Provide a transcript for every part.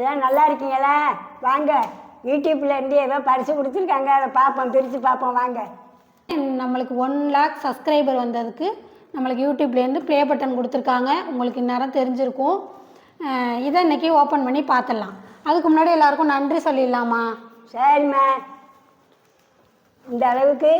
எல்லாம் நல்லா இருக்கீங்களா? வாங்க. யூடியூப்ல இருந்து ஏதோ பரிசு கொடுத்துருக்காங்க. அதை பார்ப்போம் பிரித்து பார்ப்போம். வாங்க. நம்மளுக்கு ஒன் லேக் சப்ஸ்கிரைபர் வந்ததுக்கு நம்மளுக்கு யூடியூப்லேருந்து ப்ளே பட்டன் கொடுத்துருக்காங்க. உங்களுக்கு இந்நேரம் தெரிஞ்சிருக்கும். இதை இன்றைக்கி ஓப்பன் பண்ணி பார்த்துடலாம். அதுக்கு முன்னாடி எல்லாருக்கும் நன்றி சொல்லிடலாமா? சரிம்மா. இந்த அளவுக்கு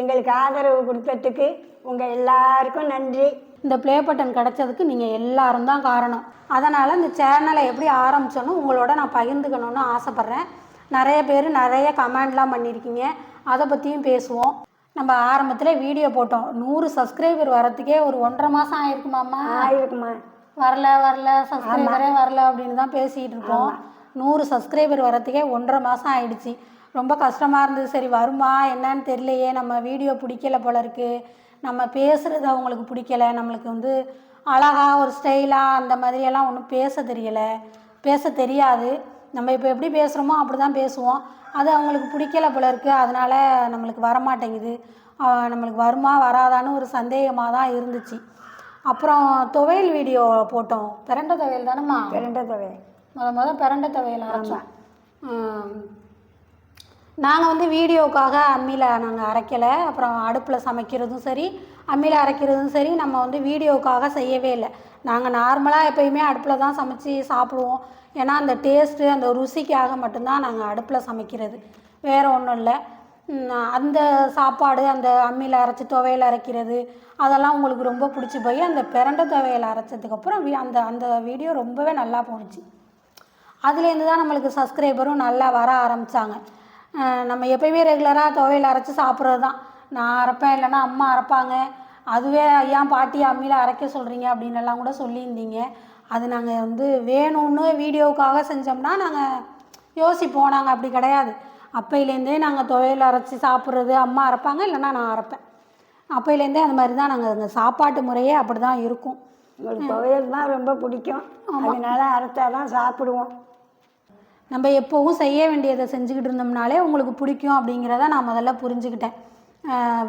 எங்களுக்கு ஆதரவு கொடுத்ததுக்கு உங்கள் எல்லாருக்கும் நன்றி. இந்த ப்ளே பட்டன் கிடச்சதுக்கு நீங்கள் எல்லாரும் தான் காரணம். அதனால் இந்த சேனலை எப்படி ஆரம்பிச்சோன்னு உங்களோட நான் பகிர்ந்துக்கணும்னு ஆசைப்பட்றேன். நிறைய பேர் நிறைய கமெண்ட்லாம் பண்ணியிருக்கீங்க அதை பற்றியும் பேசுவோம். நம்ம ஆரம்பத்தில் வீடியோ போட்டோம். நூறு சப்ஸ்கிரைபர் வரத்துக்கே ஒரு ஒன்றரை மாதம் ஆயிருக்குமாம்மா? ஆயிருக்குமா? வரல வரல சப்ஸ்கிரைபரே வரல அப்படின்னு தான் பேசிகிட்டு இருக்கோம். நூறு சப்ஸ்கிரைபர் வரத்துக்கே ஒன்றரை மாதம் ஆயிடுச்சு. ரொம்ப கஷ்டமாக இருந்தது. சரி வருமா? என்னன்னு தெரியலையே. நம்ம வீடியோ பிடிக்கல போல இருக்கு. நம்ம பேசுகிறது அவங்களுக்கு பிடிக்கல நம்மளுக்கு வந்து அழகா ஒரு ஸ்டைலாக அந்த மாதிரியெல்லாம் ஒன்றும் பேச தெரியலை. பேச தெரியாது. நம்ம இப்போ எப்படி பேசுகிறோமோ அப்படி தான் பேசுவோம். அது அவங்களுக்கு பிடிக்கல போல இருக்கு. அதனால் நம்மளுக்கு வரமாட்டேங்குது. நம்மளுக்கு வருமா வராதான்னு ஒரு சந்தேகமாக தான் இருந்துச்சு. அப்புறம் துவையல் வீடியோ போட்டோம். பிரண்டை துவையல் தானேம்மா? பிறண்ட தொகை முத முத பிரண்டை துவையல் அரைச்சோம் நாங்கள் வந்து வீடியோக்காக அம்மியில் நாங்கள் அரைக்கலை. அப்புறம் அடுப்பில் சமைக்கிறதும் சரி அம்மியில் அரைக்கிறதும் சரி நம்ம வந்து வீடியோக்காக செய்யவே இல்லை. நாங்கள் நார்மலாக எப்பயுமே அடுப்பில் தான் சமைச்சு சாப்பிடுவோம். ஏன்னா அந்த டேஸ்ட்டு அந்த ருசிக்காக மட்டும்தான் நாங்கள் அடுப்பில் சமைக்கிறது. வேறு ஒன்றும் இல்லை. அந்த சாப்பாடு அந்த அம்மியில் அரைச்சி துவையல் அரைக்கிறது அதெல்லாம் உங்களுக்கு ரொம்ப பிடிச்சி போய் அந்த பிரண்டை துவையல் அரைச்சதுக்கப்புறம் வி- அந்த அந்த வீடியோ ரொம்பவே நல்லா போணுச்சு. அதுலேருந்து தான் நம்மளுக்கு சப்ஸ்கிரைபரும் நல்லா வர ஆரம்பித்தாங்க நம்ம எப்பயுமே ரெகுலராக துவையல் அரைச்சி சாப்பிட்றது தான் நான் அரைப்பேன் இல்லைன்னா அம்மா அரைப்பாங்க. அதுவே ஏன் பாட்டி அம்மியில் அரைக்க சொல்கிறீங்க அப்படின்னு எல்லாம் கூட சொல்லியிருந்தீங்க. அது நாங்கள் வந்து வேணும்னு வீடியோவுக்காக செஞ்சோம்னா நாங்கள் யோசிப்போம். நாங்கள் அப்படி கிடையாது. அப்பையிலேருந்தே நாங்கள் துவையல் அரைச்சி சாப்பிட்றது அம்மா அரைப்பாங்க இல்லைன்னா நான் அரைப்பேன். அப்பையிலேருந்தே அந்த மாதிரி தான் நாங்கள் அந்த சாப்பாட்டு முறையே அப்படி தான் இருக்கும். உங்களுக்கு துவையல் தான் ரொம்ப பிடிக்கும். அதனால அரைச்சா தான் சாப்பிடுவோம். நம்ம எப்போவும் செய்ய வேண்டியதை செஞ்சுக்கிட்டு இருந்தோம்னாலே உங்களுக்கு பிடிக்கும் அப்படிங்கிறத நான் முதல்ல புரிஞ்சுக்கிட்டேன்.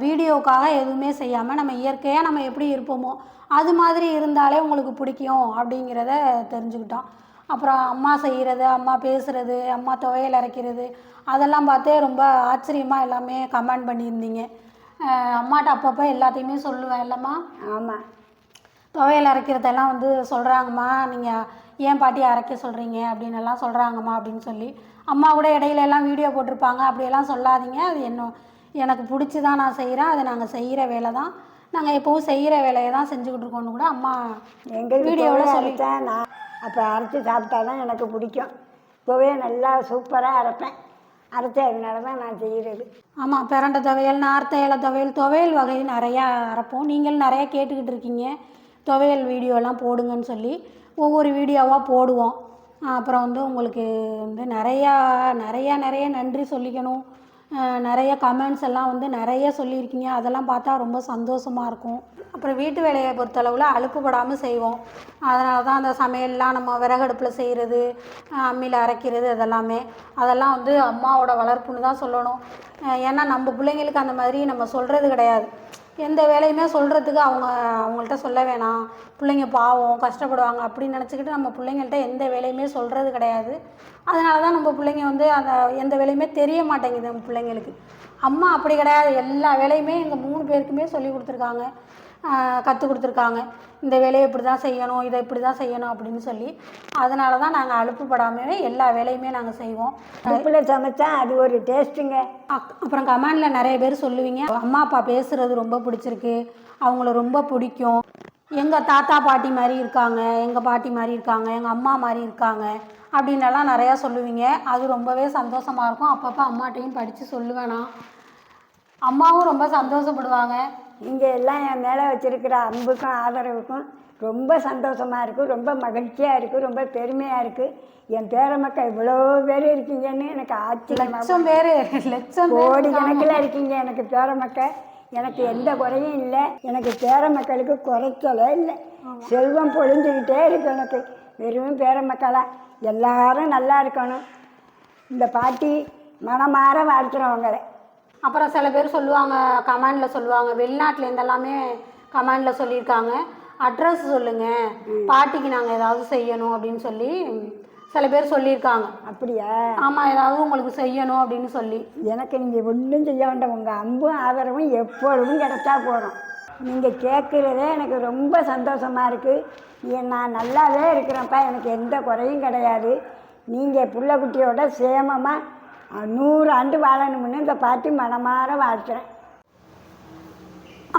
வீடியோக்காக எதுவுமே செய்யாமல் நம்ம இயற்கையாக நம்ம எப்படி இருப்போமோ அது மாதிரி இருந்தாலே உங்களுக்கு பிடிக்கும் அப்படிங்கிறத தெரிஞ்சுக்கிட்டோம். அப்புறம் அம்மா செய்கிறது அம்மா பேசுகிறது அம்மா துவையல் அரைக்கிறது அதெல்லாம் பார்த்தே ரொம்ப ஆச்சரியமாக எல்லாமே கமெண்ட் பண்ணியிருந்தீங்க. அம்மாட்ட அப்பப்போ எல்லாத்தையுமே சொல்லுவேன் இல்லைம்மா. ஆமாம் துவையல் அரைக்கிறதெல்லாம் வந்து சொல்கிறாங்கம்மா நீங்கள் ஏன் பாட்டி அரைக்க சொல்கிறீங்க அப்படின்னு எல்லாம் சொல்கிறாங்கம்மா அப்படின்னு சொல்லி. அம்மா கூட இடையில எல்லாம் வீடியோ போட்டிருப்பாங்க. அப்படியெல்லாம் சொல்லாதீங்க. அது என்ன எனக்கு பிடிச்சி தான் நான் செய்கிறேன் அது நாங்கள் செய்கிற வேலை தான் நாங்கள் எப்போவும் செய்கிற வேலையை தான் செஞ்சுக்கிட்டு இருக்கோம்னு கூட அம்மா எங்களுக்கு வீடியோவில் துவையல் சொல்லி அரைச்சா நான் அப்போ அரைச்சி சாப்பிட்டா தான் எனக்கு பிடிக்கும். துவையை நல்லா சூப்பராக அரைப்பேன். அரைச்சா அதனால தான் நான் செய்கிறது ஆமாம் பிரண்டை துவையல் நார்த்த இலை துவையல் துவையல் வகை நிறையா அரைப்போம். நீங்கள் நிறையா கேட்டுக்கிட்டு இருக்கீங்க. துவையல் வீடியோலாம் போடுங்கன்னு சொல்லி. ஒவ்வொரு வீடியோவாக போடுவோம். அப்புறம் வந்து உங்களுக்கு வந்து நிறையா நிறையா நிறைய நன்றி சொல்லிக்கணும். நிறைய கமெண்ட்ஸ் எல்லாம் வந்து நிறைய சொல்லியிருக்கீங்க. அதெல்லாம் பார்த்தா ரொம்ப சந்தோஷமாக இருக்கும். அப்புறம் வீட்டு வேலையை பொறுத்தளவில் அலுப்புப்படாமல் செய்வோம். அதனால தான் அந்த சமையல்லாம் நம்ம விறகடுப்பில் செய்கிறது அம்மியில் அரைக்கிறது அதெல்லாமே அதெல்லாம் வந்து அம்மாவோட வளர்ப்புன்னு தான் சொல்லணும். ஏன்னா நம்ம பிள்ளைங்களுக்கு அந்த மாதிரி நம்ம சொல்கிறது கிடையாது. எந்த வேலையுமே சொல்கிறதுக்கு அவங்க அவங்கள்ட்ட சொல்ல வேணாம். பிள்ளைங்க பாவம் கஷ்டப்படுவாங்க அப்படின்னு நினச்சிக்கிட்டு நம்ம பிள்ளைங்கள்ட்ட எந்த வேலையுமே சொல்கிறது கிடையாது. அதனால தான் நம்ம பிள்ளைங்க வந்து அந்த எந்த வேலையுமே தெரிய மாட்டேங்குது நம்ம பிள்ளைங்களுக்கு. அம்மா அப்படி கிடையாது. எல்லா வேலையுமே எங்கள் மூணு பேருக்குமே சொல்லி கொடுத்துருக்காங்க. கற்றுக் கொடுத்துருக்காங்க. இந்த வேலையை இப்படி தான் செய்யணும் இதை இப்படி தான் செய்யணும் அப்படின்னு சொல்லி. அதனால தான் நாங்கள் அலுப்புப்படாமவே எல்லா வேலையுமே நாங்கள் செய்வோம். அடுப்பில் சமைச்சா அது ஒரு டேஸ்ட்டுங்க அப்புறம் கமெண்டில் நிறைய பேர் சொல்லுவீங்க அம்மா அப்பா பேசுகிறது ரொம்ப பிடிச்சிருக்கு. அவங்கள ரொம்ப பிடிக்கும். எங்கள் தாத்தா பாட்டி மாதிரி இருக்காங்க எங்கள் பாட்டி மாதிரி இருக்காங்க எங்கள் அம்மா மாதிரி இருக்காங்க. அப்படின்னெல்லாம் நிறையா சொல்லுவீங்க. அது ரொம்பவே சந்தோஷமாக இருக்கும். அப்பப்போ அம்மாட்டையும் படித்து சொல்லுவேன். நான் அம்மாவும் ரொம்ப சந்தோஷப்படுவாங்க. இங்கே எல்லாம் என் மேலே வச்சிருக்கிற அன்புக்கும் ஆதரவுக்கும் ரொம்ப சந்தோஷமாக இருக்குது ரொம்ப மகிழ்ச்சியாக இருக்குது ரொம்ப பெருமையாக இருக்குது என் பேர மக்கள் இவ்வளோ பேர் இருக்கீங்கன்னு எனக்கு ஆச்சரியமாக லட்சம் பேர். லட்சம் கோடி கணக்கில் இருக்கீங்க எனக்கு பேர மக்கள். எனக்கு எந்த குறையும் இல்லை. எனக்கு பேர மக்களுக்கு குறைச்சலே இல்லை. செல்வம் பொழிஞ்சுக்கிட்டே இருக்கு எனக்கு. வெறும் பேர மக்களா. எல்லாரும் நல்லா இருக்கணும். இந்த பாட்டி மனமாற வாழ்த்துறவங்களே. அப்புறம் சில பேர் சொல்லுவாங்க கமெண்டில் சொல்லுவாங்க வெளிநாட்டிலேருந்து எல்லாமே கமெண்டில் சொல்லியிருக்காங்க. அட்ரஸ் சொல்லுங்கள் பாட்டிக்கு நாங்கள் ஏதாவது செய்யணும் அப்படின்னு சொல்லி சில பேர் சொல்லியிருக்காங்க. அப்படியா? ஆமாம் ஏதாவது உங்களுக்கு செய்யணும் அப்படின்னு சொல்லி. எனக்கு நீங்கள் ஒன்றும் செய்ய வேண்டாம். உங்கள் அன்பும் ஆதரவும் எப்பொழுதும் கிடைச்சா போதும். நீங்கள் கேட்குறதே எனக்கு ரொம்ப சந்தோஷமாக இருக்குது நான் நல்லாவே இருக்கிறேன்ப்பா. எனக்கு எந்த குறையும் கிடையாது. நீங்கள் புள்ள குட்டியோட சேமமாக நூறு ஆண்டு வாழணும்னு இந்த பாட்டி மனமாற வாழ்த்துறேன்.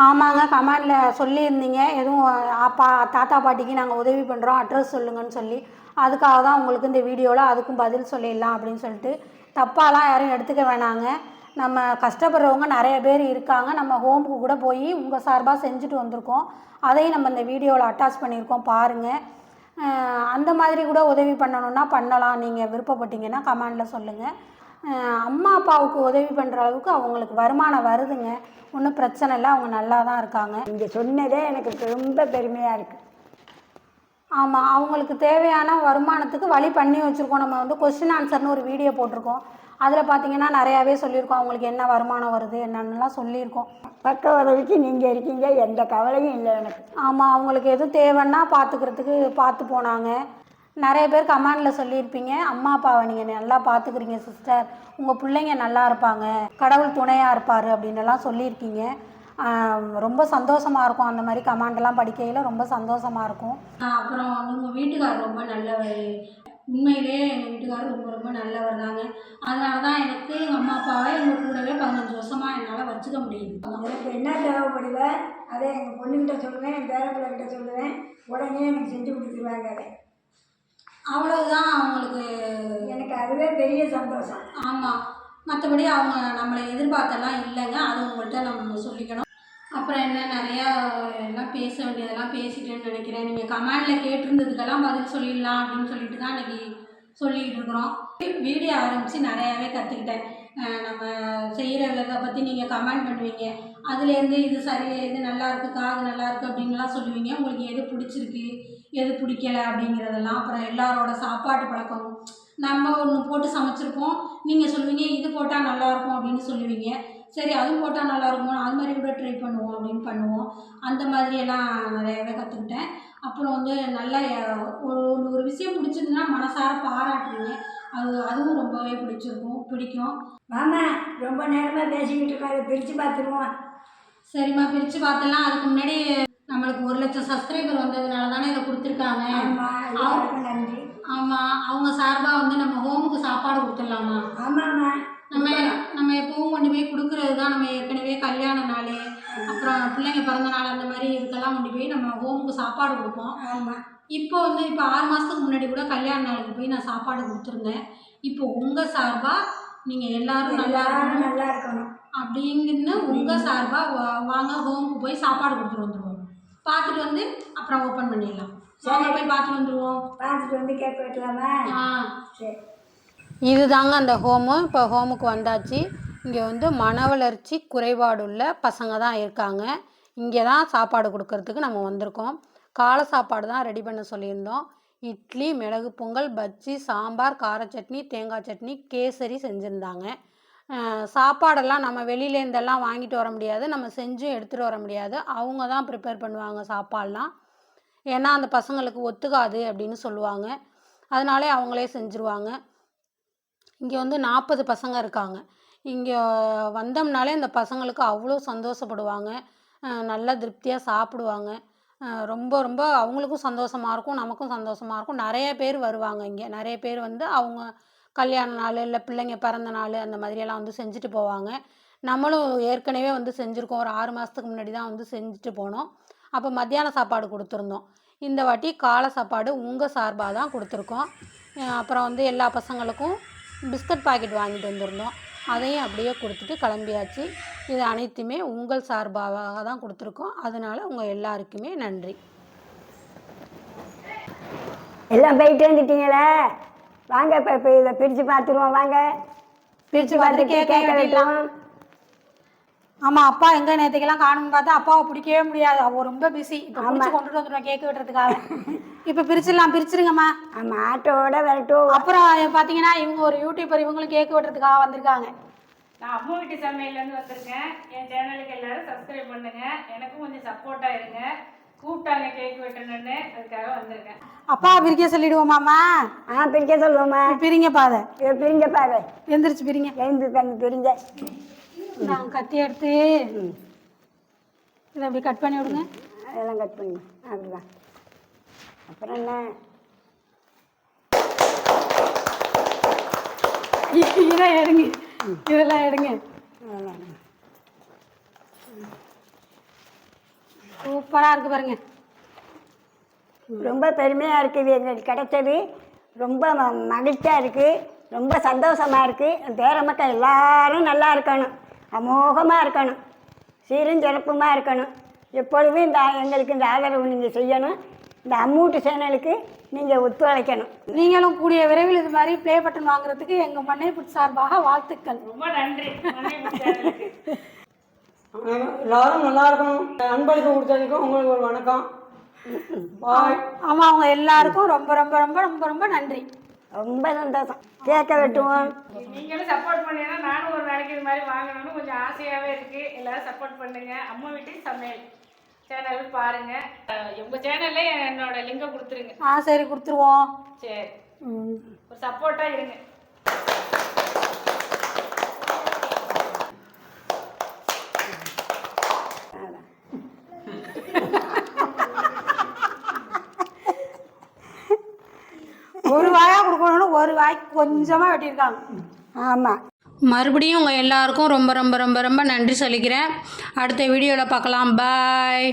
ஆமாங்க கமெண்டில் சொல்லியிருந்தீங்க. எதுவும் அப்பா தாத்தா பாட்டிக்கு நாங்கள் உதவி பண்ணுறோம் அட்ரஸ் சொல்லுங்கன்னு சொல்லி. அதுக்காக தான் உங்களுக்கு இந்த வீடியோவில் அதுக்கும் பதில் சொல்லிடலாம் அப்படின்னு சொல்லிட்டு. தப்பாலாம் யாரும் எடுத்துக்க வேணாங்க. நம்ம கஷ்டப்படுறவங்க நிறைய பேர் இருக்காங்க. நம்ம ஹோமுக்கு கூட போய் உங்கள் சார்பாக செஞ்சுட்டு வந்திருக்கோம். அதையும் நம்ம இந்த வீடியோவில் அட்டாச் பண்ணியிருக்கோம். பாருங்கள் அந்த மாதிரி கூட உதவி பண்ணணுன்னா பண்ணலாம். நீங்கள் விருப்பப்பட்டீங்கன்னா கமெண்டில் சொல்லுங்கள் அம்மா அப்பாவுக்கு உதவி பண்ணுற அளவுக்கு அவங்களுக்கு வருமானம் வருதுங்க. ஒன்றும் பிரச்சனை இல்லை. அவங்க நல்லா தான் இருக்காங்க. நீங்கள் சொன்னதே எனக்கு ரொம்ப பெருமையாக இருக்குது ஆமாம் அவங்களுக்கு தேவையான வருமானத்துக்கு வழி பண்ணி வச்சுருக்கோம். நம்ம வந்து கொஸ்டின் ஆன்சர்னு ஒரு வீடியோ போட்டிருக்கோம். அதில் பார்த்தீங்கன்னா நிறையாவே சொல்லியிருக்கோம். அவங்களுக்கு என்ன வருமானம் வருது என்னென்னலாம் சொல்லியிருக்கோம். பக்க உதவிக்கு நீங்கள் இருக்கீங்க. எந்த கவலையும் இல்லை எனக்கு. ஆமாம் அவங்களுக்கு எதுவும் தேவைன்னா பார்த்துக்கிறதுக்கு பார்த்து போனாங்க. நிறைய பேர் கமெண்டில் சொல்லியிருப்பீங்க. அம்மா அப்பாவை நீங்கள் நல்லா பார்த்துக்கிறீங்க சிஸ்டர் உங்கள் பிள்ளைங்க நல்லா இருப்பாங்க. கடவுள் துணையாக இருப்பார் அப்படின்னு எல்லாம் சொல்லியிருக்கீங்க ரொம்ப சந்தோஷமாக இருக்கும் அந்த மாதிரி கமெண்டெல்லாம் படிக்கையில். ரொம்ப சந்தோஷமாக இருக்கும். அப்புறம் உங்கள் வீட்டுக்காரர் ரொம்ப நல்லவர். உண்மையிலே எங்கள் வீட்டுக்காரர் ரொம்ப ரொம்ப நல்லவர் தாங்க. அதனால தான் எனக்கு எங்கள் அம்மா அப்பாவை எங்கள் கூடவே பதினஞ்சு வருஷமாக என்னால் வச்சுக்க முடியுது. எனக்கு என்ன தேவைப்படுதோ அதை எங்கள் பொண்ணுக்கிட்ட சொல்லுவேன் என் பேரப்பிள்ளைகிட்ட சொல்லுவேன். உடனே எனக்கு செஞ்சு கொடுத்துருவாங்க அதை. அவ்வளவுதான் அவங்களுக்கு எனக்கு அதுவே பெரிய சந்தோஷம். ஆமாம் மற்றபடி அவங்க நம்மளை எதிர்பார்த்தெல்லாம் இல்லைங்க. அது உங்கள்கிட்ட நம்ம சொல்லிக்கணும். அப்புறம் என்ன நிறையா எல்லாம் பேச வேண்டியதெல்லாம் பேசிட்டேன்னு நினைக்கிறேன். நீங்கள் கமெண்டில் கேட்டிருந்ததுக்கெல்லாம் பதில் சொல்லிடலாம் அப்படின்னு சொல்லிட்டு தான் இன்றைக்கி சொல்லிக்கிட்டு இருக்கிறோம். வீடியோ ஆரம்பித்து நிறையாவே கற்றுக்கிட்டேன் நம்ம செய்கிற விதத்தை பற்றி நீங்கள் கமெண்ட் பண்ணுவீங்க. அதுலேருந்து இது சரி இது நல்லா இருக்குக்கா அது நல்லா இருக்குது அப்படின்லாம் சொல்லுவீங்க. உங்களுக்கு எது பிடிச்சிருக்கு எது பிடிக்கல அப்படிங்கிறதெல்லாம். அப்புறம் எல்லாரோட சாப்பாட்டு பழக்கமும் நம்ம ஒன்று போட்டு சமைச்சிருப்போம். நீங்கள் சொல்லுவீங்க இது போட்டால் நல்லாயிருக்கும் அப்படின்னு சொல்லுவீங்க. சரி அதுவும் போட்டால் நல்லாயிருக்கும் அது மாதிரி கூட ட்ரை பண்ணுவோம் அப்படின்னு பண்ணுவோம். அந்த மாதிரியெல்லாம் நிறையவே கற்றுக்கிட்டேன் அப்புறம் வந்து நல்லா ஒரு ஒரு விஷயம் பிடிச்சிருந்துன்னா மனசார பாராட்டுறீங்க அது அதுவும் ரொம்பவே பிடிச்சிருக்கும். பிடிக்கும். மாமா ரொம்ப நேரமாக பேசிக்கிட்டு இருக்கோம் அதை பிரித்து பார்த்துருவோம். சரிம்மா பிரித்து பார்த்தலாம் அதுக்கு முன்னாடி நம்மளுக்கு ஒரு லட்சம் சப்ஸ்கிரைபர் வந்ததுனால தானே இதை கொடுத்துருக்காங்க. நன்றி. ஆமாம் அவங்க சார்பாக வந்து நம்ம ஹோமுக்கு சாப்பாடு கொடுத்துடலாமா? ஆமாம்மா நம்ம நம்ம எப்பவும் கொண்டு போய் கொடுக்கறது தான் நம்ம ஏற்கனவே கல்யாண நாள் அப்புறம் பிள்ளைங்க பிறந்த நாள் அந்த மாதிரி இதுக்கெல்லாம் கொண்டு போய் நம்ம ஹோமுக்கு சாப்பாடு கொடுப்போம். ஆமாம் இப்போ வந்து இப்போ ஆறு மாதத்துக்கு முன்னாடி கூட கல்யாண நாளுக்கு போய் நான் சாப்பாடு கொடுத்துருந்தேன். இப்போ உங்கள் சார்பாக நீங்கள் எல்லாரும் நல்லா எல்லாரும் இருக்கணும். நல்லா இருக்கணும். அப்படிங்கன்னு உங்கள் சார்பாக வாங்க ஹோமுக்கு போய் சாப்பாடு கொடுத்துட்டு வந்துடுவோம் பார்த்துட்டு வந்து அப்புறம் ஓப்பன் பண்ணிடலாம். வாங்க போய் பார்த்துட்டு வந்துடுவோம் பார்த்துட்டு வந்து கேக் வெட்டலாமா? ஆ. சரி. இதுதாங்க அந்த ஹோமு இப்போ ஹோமுக்கு வந்தாச்சு. இங்கே வந்து மன வளர்ச்சி குறைபாடுள்ள பசங்க தான் இருக்காங்க. இங்கே தான் சாப்பாடு கொடுக்கறதுக்கு நம்ம வந்திருக்கோம். காலை சாப்பாடு தான் ரெடி பண்ண சொல்லியிருந்தோம். இட்லி மிளகு பொங்கல் பஜ்ஜி சாம்பார் கார சட்னி தேங்காய் சட்னி கேசரி செஞ்சுருந்தாங்க. சாப்பாடெல்லாம் நம்ம வெளியிலேருந்தெல்லாம் வாங்கிட்டு வர முடியாது. நம்ம செஞ்சும் எடுத்துகிட்டு வர முடியாது. அவங்க தான் ப்ரிப்பேர் பண்ணுவாங்க சாப்பாடெலாம். ஏன்னா அந்த பசங்களுக்கு ஒத்துக்காது அப்படின்னு சொல்லுவாங்க. அதனாலே அவங்களே செஞ்சுருவாங்க. இங்கே வந்து நாற்பது பசங்க இருக்காங்க. இங்கே வந்தோம்னாலே அந்த பசங்களுக்கு அவ்வளோ சந்தோஷப்படுவாங்க. நல்லா திருப்தியாக சாப்பிடுவாங்க. ரொம்ப ரொம்ப அவங்களுக்கும் சந்தோஷமாக இருக்கும் நமக்கும் சந்தோஷமாக இருக்கும். நிறைய பேர் வருவாங்க இங்கே. நிறைய பேர் வந்து அவங்க கல்யாண நாள் இல்லை பிள்ளைங்க பிறந்த நாள் அந்த மாதிரியெல்லாம் வந்து செஞ்சுட்டு போவாங்க. நம்மளும் ஏற்கனவே வந்து செஞ்சுருக்கோம். ஒரு ஆறு மாதத்துக்கு முன்னாடி தான் வந்து செஞ்சுட்டு போனோம். அப்போ மத்தியான சாப்பாடு கொடுத்துருந்தோம். இந்த வாட்டி காலை சாப்பாடு உங்கள் சார்பாக தான் கொடுத்துருக்கோம். அப்புறம் வந்து எல்லா பசங்களுக்கும் பிஸ்கட் பாக்கெட் வாங்கிட்டு வந்திருந்தோம். அதையும் அப்படியே கொடுத்துட்டு கிளம்பியாச்சு. இது அனைத்துமே உங்கள் சார்பாக தான் கொடுத்துருக்கோம். அதனால் உங்கள் எல்லாருக்குமே நன்றி. எல்லாம் போயிட்டு வந்துட்டீங்களே? வாங்க இப்போ இப்போ இதை பிரித்து பார்த்துருவோம் வாங்க. பிரித்து பார்த்து கேட்க ஆமாம் அப்பா எங்கே நேற்றுக்கெல்லாம் காணும்னு பார்த்தா அப்பாவை பிடிக்கவே முடியாது. அவள் ரொம்ப பிஸி இப்போ பிடிச்சி கொண்டுட்டு வந்துடுவோம் கேக்கு வெட்டுறதுக்காக இப்போ பிரிச்சிடலாம் பிரிச்சிருங்கம்மா. ஆமாம் ஆட்டோவோட விரட்டும். அப்புறம் பார்த்தீங்கன்னா இவங்க ஒரு யூடியூபர் இவங்களும் கேக்கு வெட்டுறதுக்காக வந்திருக்காங்க. நான் அம்மா வீட்டு சமையல்லேருந்து வந்திருக்கேன். என் சேனலுக்கு எல்லாரும் சப்ஸ்கிரைப் பண்ணுங்க. எனக்கும் கொஞ்சம் சப்போர்ட்டாக இருங்க. கூப்பிட்டாங்க கேக் வெட்டணுன்னு அதுக்காக வந்திருக்கேன். அப்பா பிரிக்க சொல்லிடுவோமாம்மா ஆ பிரிக்க சொல்லுவோம்மா. பிரிங்க பாதை. பிரிங்க பாரு. எந்திரிச்சு பிரிங்க. எழுந்து கண்ணு பிரிங்க நான் கத்தி எடுத்து இதை அப்படி கட் பண்ணி விடுங்க. அதெல்லாம் கட் பண்ணி. அப்படிதான். அப்புறம் என்ன? இதை எடுங்க இதெல்லாம் எடுங்க. சூப்பராக இருக்கு பாருங்க. ரொம்ப பெருமையாக இருக்குது எங்களுக்கு கிடைச்சது. ரொம்ப ம- மகிழ்ச்சியாக இருக்குது ரொம்ப சந்தோஷமாக இருக்குது பேர மக்கள் எல்லாரும் நல்லா இருக்கணும். அமோகமாக இருக்கணும். சீரும் சிறப்புமாக இருக்கணும். எப்பொழுதும் இந்த எங்களுக்கு இந்த ஆதரவு நீங்கள் செய்யணும். இந்த அம்மூட்டு சேனலுக்கு நீங்கள் ஒத்துழைக்கணும். நீங்களும் கூடிய விரைவில் இது மாதிரி ப்ளே பட்டன் வாங்குறதுக்கு எங்கள் மண்ணைப்புட் சார்பாக வாழ்த்துக்கள். ரொம்ப நன்றி எல்லாரும் நல்லா இருக்கணும். அன்பளிப்பு கொடுத்ததுக்கும் உங்களுக்கு ஒரு வணக்கம். பாய் ஆமாம் அவங்க எல்லாருக்கும் ரொம்ப ரொம்ப ரொம்ப ரொம்ப ரொம்ப நன்றி. ரொம்ப சந்தோஷம். கேட்க வெட்டுவோம். நீங்களும் சப்போர்ட் பண்ணீங்கன்னா நானும் ஒரு நாளைக்கு இது மாதிரி வாங்கணும்னு கொஞ்சம் ஆசையாகவே இருக்கு. எல்லாரும் சப்போர்ட் பண்ணுங்க. அம்மா வீட்டு சமையல். சேனல் பாருங்க. உங்க சேனல்ல என்னோட லிங்கை கொடுத்துருங்க. ஆ சரி கொடுத்துருவோம். சரி. ஒரு சப்போர்ட்டா இருங்க. ஒரு வாயாக கொடுக்கணும்னு ஒரு வாய்க்கு கொஞ்சமாக வெட்டியிருக்காங்க. ஆமாம் மறுபடியும் உங்கள் எல்லாருக்கும் ரொம்ப ரொம்ப ரொம்ப ரொம்ப நன்றி சொல்லிக்கிறேன். அடுத்த வீடியோவில் பார்க்கலாம். பாய்